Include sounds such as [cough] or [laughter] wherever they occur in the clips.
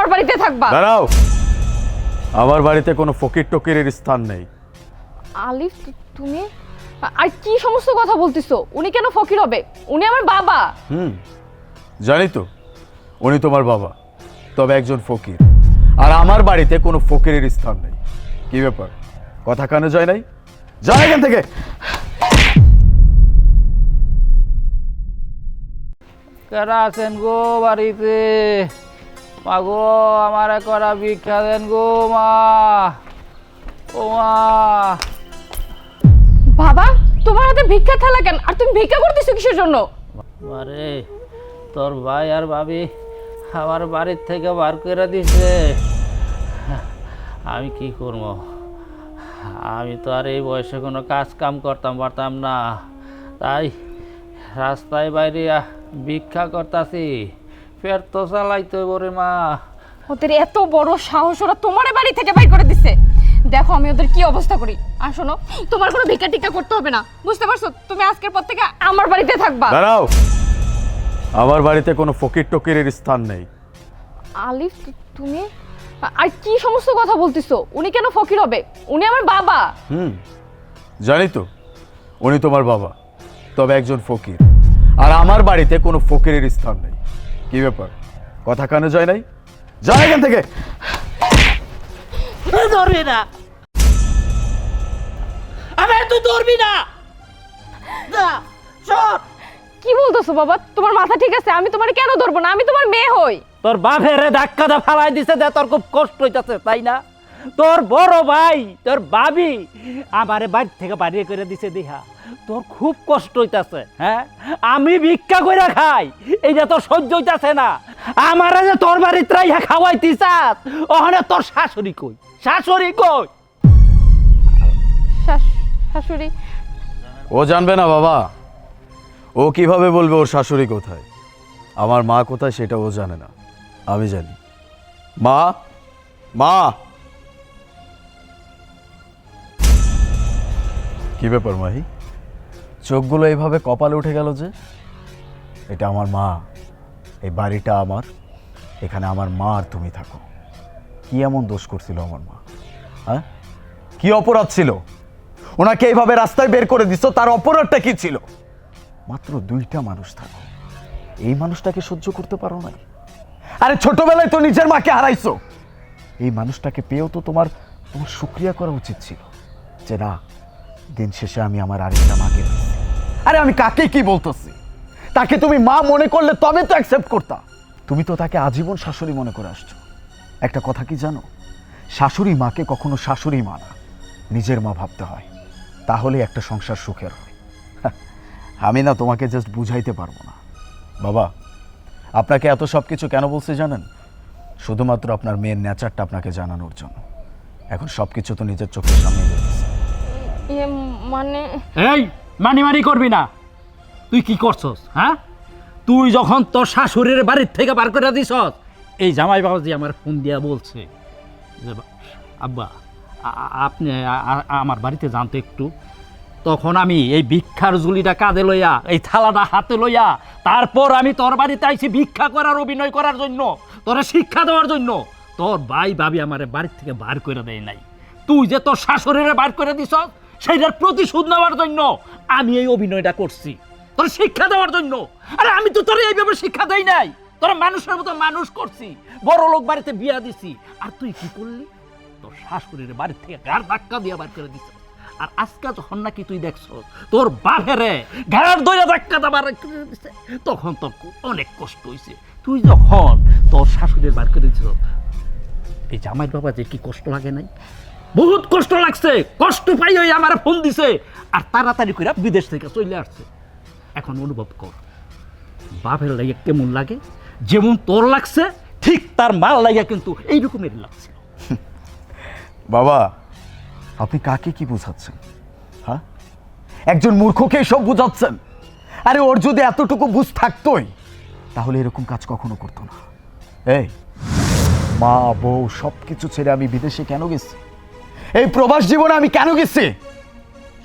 আমার বাড়িতে থাকবা। দাঁড়াও। আমার বাড়িতে কোনো ফকির টকিরের স্থান নেই। আলিফ তুমি? আর কি সমস্ত কথা বলতিছো? উনি কেন ফকির হবে? উনি আমার বাবা। হুম জানি তো। উনি তোমার বাবা তবে একজন ফকির। আর আমার বাড়িতে কোনো ফকিরের স্থান নেই। কি ব্যাপার? কথা কানে যায় নাই? যা এখান থেকে। কারা আছেন গো বাড়িতে? মা গো আমার করা ভিক্ষা দেন গো মা। ও মা। বাবা তোমার হাতে ভিক্ষা থালা কেন? আর তুমি ভিক্ষা করতেছো কিসের জন্য? আরে তোর ভাই আর ভাবি আমার বাড়ির থেকে বার করে দিছে। আমি কি করব? আমি তো আর এই বয়সে কোনো কাজ কাম করতাম পারতাম না। তাই রাস্তায় বাইরে ভিক্ষা করতাছি। ফের তো চালাইতে বরে মা। ওদের এত বড় সাহস ওরা তোমার বাড়ি থেকে বাই করে দিচ্ছে দেখো আমি ওদের কি অবস্থা করি। আর শোনো তোমার কোনো ভিক্ষা টিক্ষা করতে হবে না। বুঝতে পারছ? তুমি আজকের পর থেকে আমার বাড়িতে থাকবা। দাঁড়াও। আমার বাড়িতে কোনো ফকির টকিরের স্থান নেই। আলিফ তুমি? আর কি সমস্ত কথা বলতিছো? উনি কেন ফকির হবে? উনি আমার বাবা। হুম জানি তো। উনি তোমার বাবা। তবে একজন ফকির। আর আমার বাড়িতে কোনো ফকিরের স্থান নেই। কি ব্যাপার? কথা কানে যায় নাই? যা এখান থেকে! ধরবি না। আমি তুই ধরবি না। কি বলতেছো বাবা? তোমার মাথা ঠিক আছে? আমি তোমার কেন ধরবো না? আমি তোমার মেয়ে হই। তোর বাপের ধাক্কা দা ফালাই দিছে দে তোর খুব কষ্ট হইতাছে তাই না? তোর বড় ভাই তোর ভাবি আমারে বাড়ি থেকে বাড়িয়ে করে দিছে দিহা। তোর খুব কষ্ট হইতাছে হ্যাঁ? আমি ভিক্ষা কইরা খাই এই যে তোর সহ্য হইতাছে না। আমারে যে তোর বাড়িতে রাইয়া খাওয়াইতিসাস ওখানে তোর শাশুড়ি কই? শাশুড়ি কই? শাশ- শাশুড়ি। ও জানবে না বাবা। ও কীভাবে বলবে ওর শাশুড়ি কোথায়? আমার মা কোথায় সেটা ও জানে না। আমি জানি। মা? মা? কি ব্যাপার মাহি? চোখগুলো এইভাবে কপালে উঠে গেল যে, এটা আমার মা, এই বাড়িটা আমার, এখানে আমার মা আর তুমি থাকো। কি এমন দোষ করছিল আমার মা হ্যাঁ? কি অপরাধ ছিল? ওনাকে এইভাবে রাস্তায় বের করে দিছো, তার অপরাধটা কি ছিল? মাত্র দুইটা মানুষ থাকো। এই মানুষটাকে সহ্য করতে পারো না আরে ছোটবেলায় তো নিজের মাকে হারাইছো। এই মানুষটাকে পেয়েও তো তোমার তোমার শুক্রিয়া করা উচিত ছিল যে না, দিন শেষে আমি আমার আরেকটা মাকে। আরে আমি কাকে কি বলতেছি? তাকে তুমি মা মনে করলে তবে তো অ্যাকসেপ্ট করতা। তুমি তো তাকে আজীবন শাশুড়ি মনে করে আসছো। একটা কথা কি জানো? শাশুড়ি মাকে কখনো শাশুড়ি মা না নিজের মা ভাবতে হয়। তাহলে একটা সংসার সুখের হয়। আমি না তোমাকে জাস্ট বুঝাইতে পারব না। বাবা আপনাকে এত সব কিছু কেন বলছে জানেন? শুধুমাত্র আপনার মেয়ের নেচারটা আপনাকে জানানোর জন্য। এখন সব কিছু তো নিজের চোখের সামনে মানে এই! মানি মানি করবি না। তুই কি করছস হ্যাঁ? তুই যখন তোর শাশুড়ির বাড়ির থেকে বার করে দিছস, এই জামাই বাবাজি আমার ফোন দিয়া বলছে যে, আব্বা আপনি আমার বাড়িতে জানতো একটু। তখন আমি এই ভিক্ষার ঝুলিটা কাঁধে লইয়া, এই থালাটা হাতে লইয়া, তারপর আমি তোর বাড়িতে আইছি ভিক্ষা করার, অভিনয় করার জন্য, তোরা শিক্ষা দেওয়ার জন্য। তোর ভাই ভাবি আমার বাড়ির থেকে বার করে দেয় নাই। তুই যে তোর শাশুড়িরে বার করে দিছ সেইটার প্রতিশোধ নেওয়ার জন্য আমি এই অভিনয়টা করছি। তোর শিক্ষা দেওয়ার জন্য। আরে আমি তো তোর এইভাবে শিক্ষা দেই নাই। তোর মানুষের মতো মানুষ করছি। বড় লোক বাড়িতে বিয়া দিছি। আর তুই কি করলি? তোর শাশুড়ির বাড়ির থেকে গার ধাক্কা দিয়ে বার করে দিছ আর আজকে যখন নাকি তুই দেখছ তোর বাপেরে ঘাড় দইয়া ধাক্কা করে দিছে, তখন তোর অনেক কষ্ট হইছে। তুই যখন তোর শাশুড়ির বার করে দিছ এই জামাই বাবা যে কি কষ্ট লাগে নাই? বহুত কষ্ট লাগছে। কষ্ট পাই ওই আমার ফোন দিছে। আর তাড়াতাড়ি করে বিদেশ থেকে চলে আসছে। এখন অনুভব কর, বাপের লাগে কেমন লাগে? যেমন তোর লাগছে, ঠিক তার মাল লাগে কিন্তু এইরকমের লাগছে। [laughs] বাবা, আপনি কাকে কি বোঝাচ্ছেন? হ্যাঁ? একজন মূর্খকে সব বোঝাচ্ছেন? আরে ওর যদি এতটুকু বুঝ থাকতোই, তাহলে এরকম কাজ কখনো করতো না। এই, মা, বউ সব কিছু ছেড়ে আমি বিদেশে কেন গেছি? এই প্রবাস জীবনে আমি কেন গেছি?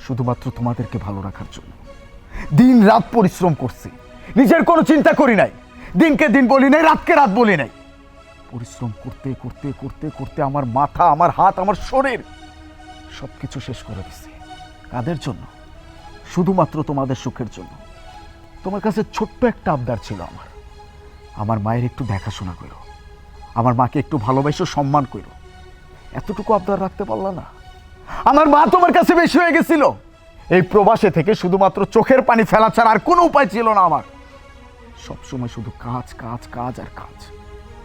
শুধুমাত্র তোমাদেরকে ভালো রাখার জন্য। দিন রাত পরিশ্রম করছি। নিজের কোনো চিন্তা করি নাই। দিনকে দিন বলি নাই, রাতকে রাত বলি নাই। পরিশ্রম করতে করতে করতে করতে আমার মাথা, আমার হাত, আমার শরীর সব কিছু শেষ করে দিছি। কাদের জন্য? শুধুমাত্র তোমাদের সুখের জন্য। তোমার কাছে ছোট্ট একটা আবদার ছিল আমার। আমার মায়ের একটু দেখাশোনা করো। আমার মাকে একটু ভালোবাসো, সম্মান করো। এতটুকু আবদার রাখতে পারলা না। আমার মা তোমার কাছে বেশি হয়ে গেছিল। এই প্রবাসে থেকে শুধুমাত্র চোখের পানি ফেলা ছাড়া আর কোনো উপায় ছিল না আমার। সবসময় শুধু কাজ কাজ কাজ আর কাজ।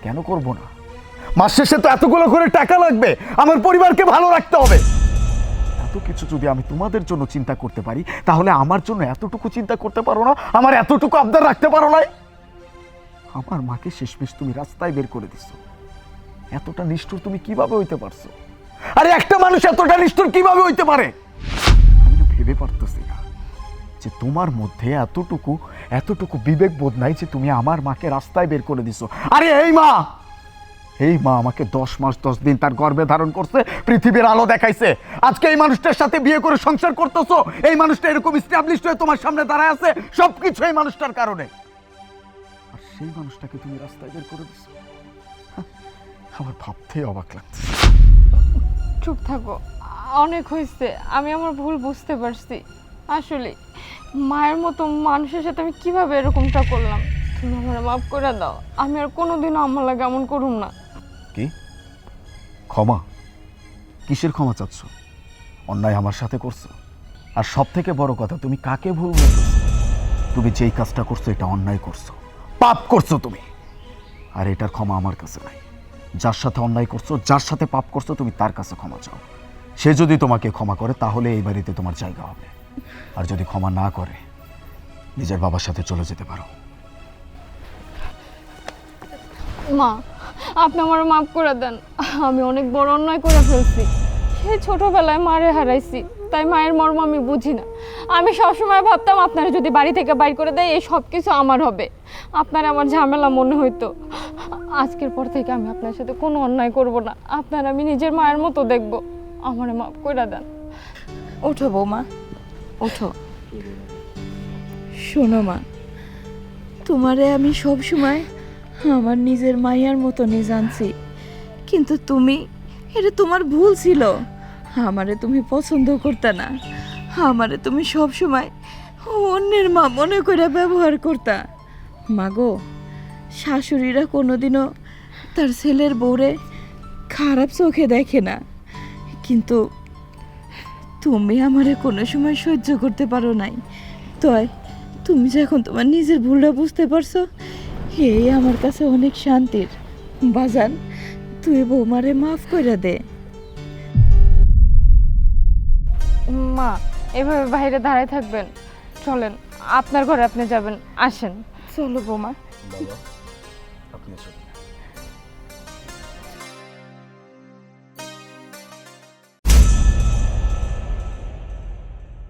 কেন করব না? মাস শেষে তো এতগুলো করে টাকা লাগবে। আমার পরিবারকে ভালো রাখতে হবে। এত কিছু যদি আমি তোমাদের জন্য চিন্তা করতে পারি, তাহলে আমার জন্য এতটুকু চিন্তা করতে পারো না? আমার এতটুকু আবদার রাখতে পারো না আমার মাকে শেষমেশ তুমি রাস্তায় বের করে দিছো। এতটা নিষ্ঠুর তুমি কীভাবে হইতে পারছ? আরে একটা মানুষ এতটা নিষ্ঠুর কীভাবে হইতে পারে? আমি ভেবে পারতেছি না যে তোমার মধ্যে এতটুকু এতটুকু বিবেক বোধ নাই যে তুমি আমার মাকে রাস্তায় বের করে দিছো। আরে এই মা! এই মা আমাকে দশ মাস, দশ দিন তার গর্ভে ধারণ করছে, পৃথিবীর আলো দেখাইছে। আজকে এই মানুষটার সাথে বিয়ে করে সংসার করতেছো, এই মানুষটা এরকম স্টাবলিশড হয়ে তোমার সামনে দাঁড়ায় আছে, সবকিছু এই মানুষটার কারণে। আর সেই মানুষটাকে তুমি রাস্তায় বের করে দিছো। আমার ভাবতেই অবাক লাগছে। চুপ থাকো অনেক হয়েছে আমি আমার ভুল বুঝতে পারছি। আসলে মায়ের মতো মানুষের সাথে আমি কীভাবে এরকমটা করলাম? তুমি আমার মাফ করে দাও আমি আর কোনোদিনও আমার লাগে এমন করুম না। কি? ক্ষমা? কিসের ক্ষমা চাচ্ছ? অন্যায় আমার সাথে করছ? আর সব থেকে বড় কথা তুমি কাকে ভুল বলছো তুমি যেই কাজটা করছ এটা অন্যায় করছ। পাপ করছ তুমি! আর এটার ক্ষমা আমার কাছে নাই। যার সাথে অন্যায় করছ, যার সাথে পাপ করছ, তুমি তার কাছে ক্ষমা চাও। সে যদি তোমাকে ক্ষমা করে, তাহলে এই বাড়িতে তোমার জায়গা হবে। আর যদি ক্ষমা না করে, নিজের বাবার সাথে চলে যেতে পারো। মা, আপনি আমার মাফ করে দেন। আমি অনেক বড় অন্যায় করে ফেলছি। সেই ছোটবেলায় মারে হারাইছি। তাই মায়ের মর্ম আমি বুঝি না। আমি সবসময় ভাবতাম, আপনারা যদি বাড়ি থেকে বাইর করে দেয়, এই সব কিছু আমার হবে। আপনার আমার ঝামেলা মনে হইতো। আজকের পর থেকে আমি আপনার সাথে কোনো অন্যায় করব না। আপনার আমি নিজের মায়ের মতো দেখব। আমার মাফ করে দেন। ওঠো বৌমা। ওঠো। শোনো মা, তোমারে আমি সব সময় আমার নিজের মাইয়ার মতনই জানছি। কিন্তু তুমি, এটা তোমার ভুল ছিল। আমারে তুমি পছন্দ করতে না। আমারে তুমি সব সময় অন্যের মা মনে করে ব্যবহার করতা। মাগো শাশুড়িরা কোনোদিনও তার ছেলের বউরে খারাপ চোখে দেখে না। কিন্তু তুমি আমারে কোনো সময় সহ্য করতে পারো নাই। তয় তুমি যখন তোমার নিজের ভুলটা বুঝতে পারছ এই আমার কাছে অনেক শান্তির। বাজান তুই বৌমারে মাফ করে দে। মা এভাবে বাইরে দাঁড়ায় থাকবেন। চলেন আপনার ঘরে আপনি যাবেন। আসেন। চলো বৌমা। বাবা। আপনি এসো